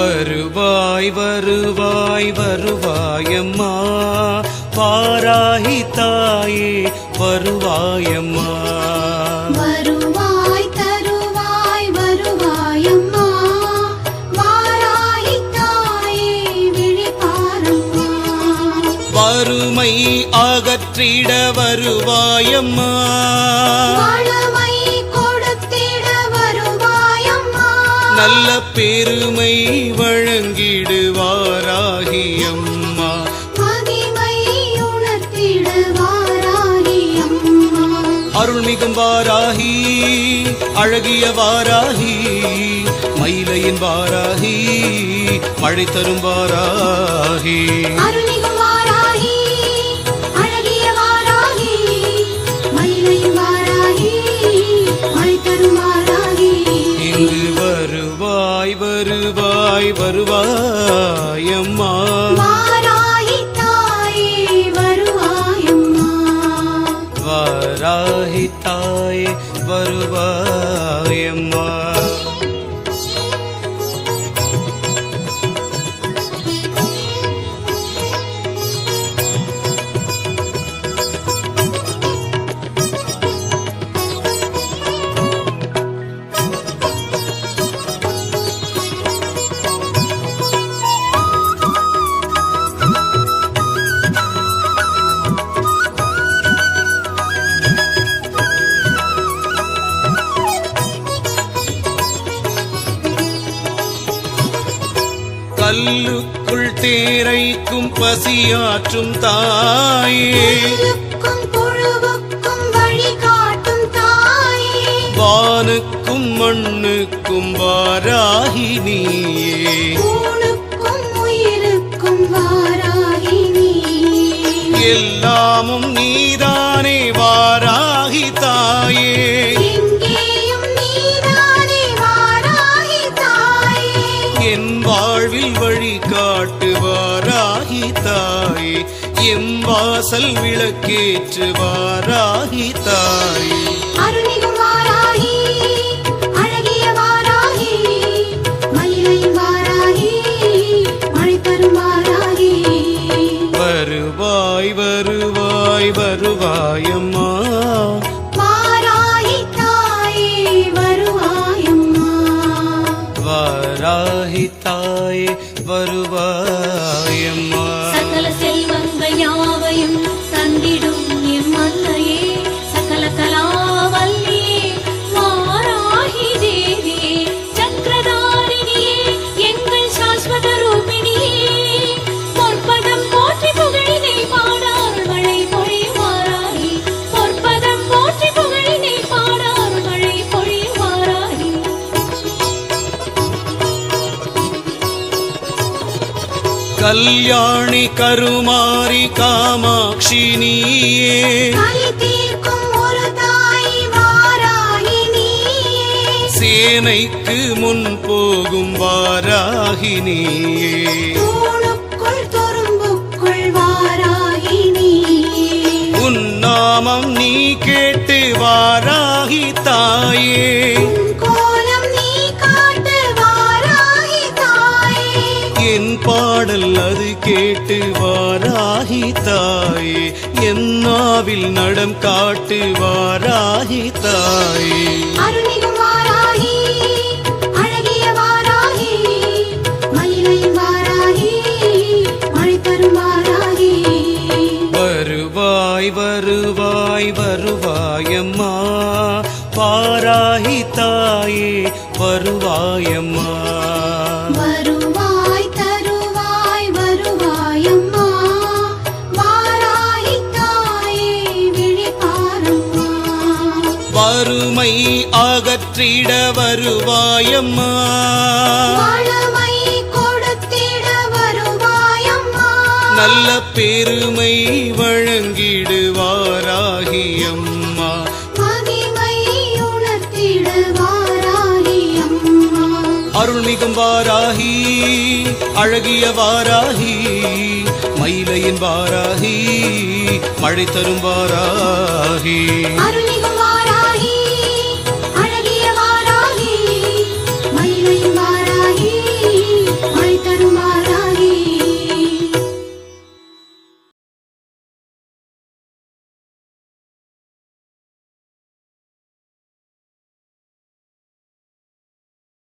வருவாய் வருவாய் வருவாயம்மா பாராகி தாயே வருவாயம்மா வருவாய் தருவாய் வருவாயம்மா வாராய் தாயே விழிப்பாரம்மா வறுமை அகற்றிட வருவாயம்மா நல்ல பெருமை வழங்கிடுவாராகியம்மா. மகிமை வாராகியம்மா அருள்மிகும் வாராகி அழகிய வாராகி மயிலையின் வாராகி மழை தரும் வாராகி. கல்லுக்குள் தேரைக்கும் பசியாற்றும் தாயே. வானுக்கும் மண்ணுக்கும் வாராகி நீயே. ஊனுக்கும் உயிருக்கும் வாராகி நீயே. எல்லாமும் நீதானே தாயே எம் வாசல் விளக்கேற்று வாராகி தாயே. வருவாய் வருவாய் வருவாயம்மா வருவாயம்மா வாராகி தாயே வருவாயம்மா கல்யாணி கருமாரி காமாட்சி நீயே சேனைக்கு முன் போகும் வாராகி நீயே என் பாடல் அது கேட்டு வாராகி தாயே. என் நாவில் நடம் காட்டு வாராகி தாயே. வருவாய் வருவாய் வருவாயம்மா பாராகி தாயே வருவாயம்மா அகற்றிட வருவாயம்மா. வளமை கொடுத்திட வருவாயம்மா. நல்ல பெருமை வழங்கிடுவாராகியம்மா. அருள்மிகும் வாராகி அழகிய வாராகி மயிலையின் வாராகி மழை தரும் வாராகி. அருணிகும்